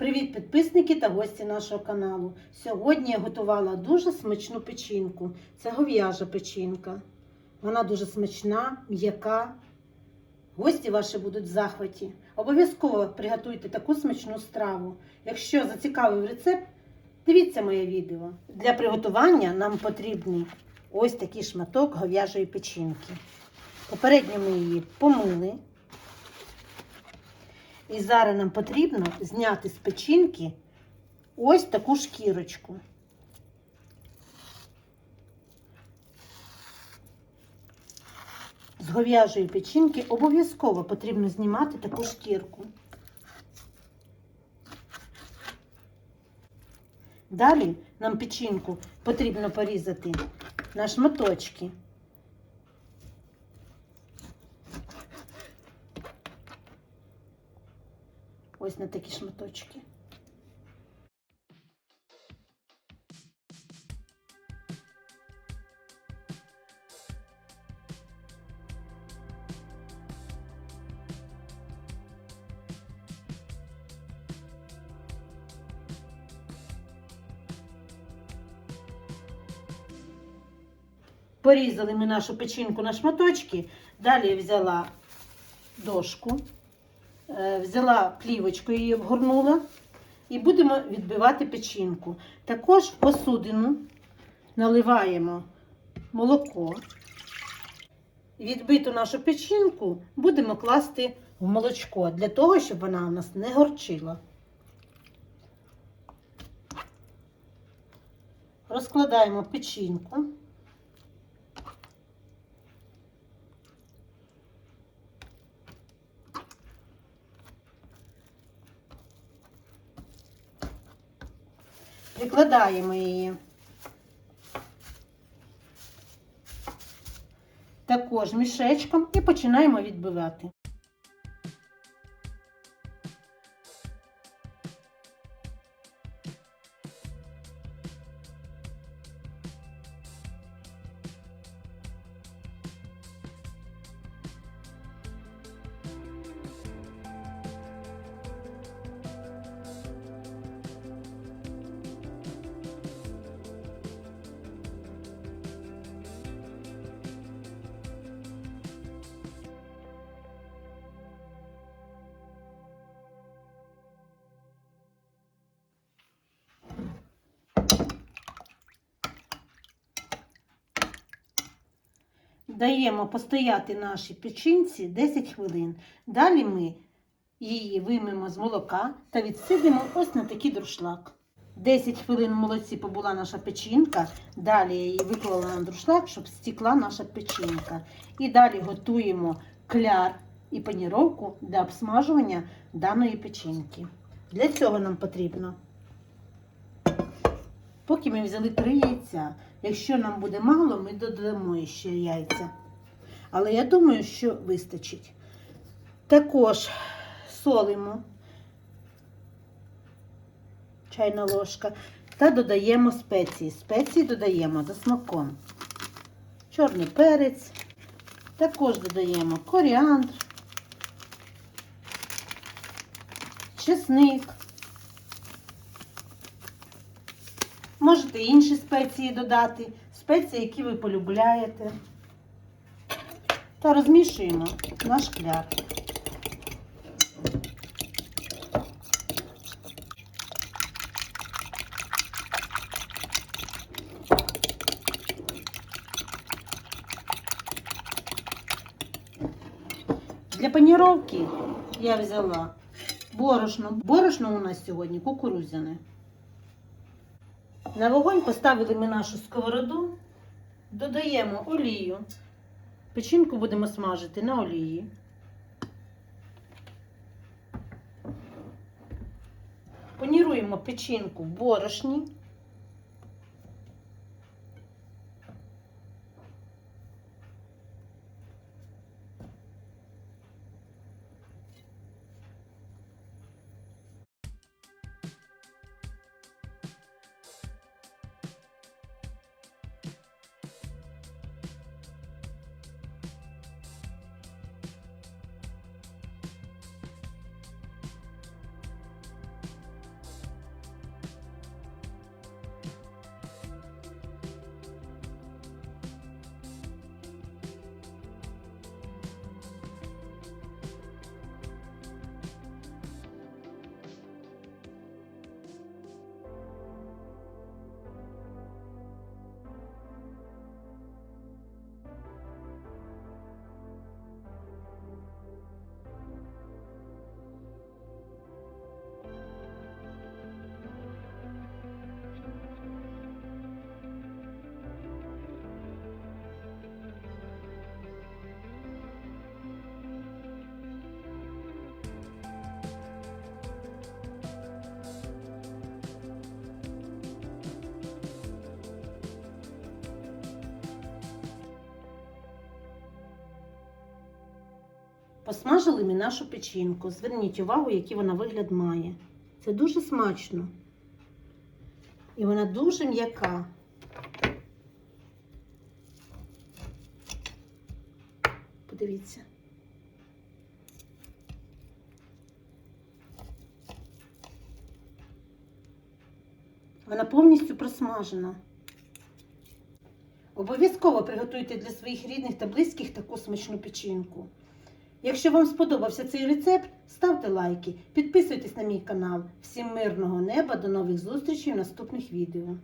Привіт, підписники та гості нашого каналу. Сьогодні я готувала дуже смачну печінку. Це гов'яжа печінка. Вона дуже смачна, м'яка. Гості ваші будуть в захваті. Обов'язково приготуйте таку смачну страву. Якщо зацікавив рецепт, дивіться моє відео. Для приготування нам потрібний ось такий шматок гов'яжої печінки. Попередньо ми її помили. І зараз нам потрібно зняти з печінки ось таку шкірочку. З гов'яжої печінки обов'язково потрібно знімати таку шкірку. Далі нам печінку потрібно порізати на шматочки. Ось на такі шматочки. Порізали ми нашу печінку на шматочки. Далі взяла дошку. Е, взяла плівочку, її обгорнула і будемо відбивати печінку. Також в посудину наливаємо молоко. Відбиту нашу печінку будемо класти в молочко для того, щоб вона у нас не горчила. Розкладаємо печінку. Прикладаємо її. Також мішечком і починаємо відбивати. Даємо постояти нашій печінці 10 хвилин. Далі ми її виймемо з молока та відсидимо ось на такий друшлак. 10 хвилин в молоці побула наша печінка. Далі я її виклала на друшлак, щоб стікла наша печінка. І далі готуємо кляр і паніровку для обсмажування даної печінки. Для цього нам потрібно. Поки ми взяли три яйця. Якщо нам буде мало, ми додамо ще яйця. Але я думаю, що вистачить. Також солимо чайна ложка та додаємо спеції. Спеції додаємо за смаком. Чорний перець. Також додаємо коріандр, чесник. Можете інші спеції додати, спеції, які ви полюбляєте. Та розмішуємо наш кляр. Для паніровки я взяла борошно. Борошно у нас сьогодні кукурудзяне. На вогонь поставили ми нашу сковороду, додаємо олію. Печінку будемо смажити на олії. Паніруємо печінку в борошні. Посмажили ми нашу печінку. Зверніть увагу, який вона вигляд має. Це дуже смачно. І вона дуже м'яка. Подивіться. Вона повністю просмажена. Обов'язково приготуйте для своїх рідних та близьких таку смачну печінку. Якщо вам сподобався цей рецепт, ставте лайки, підписуйтесь на мій канал. Всім мирного неба, до нових зустрічей в наступних відео.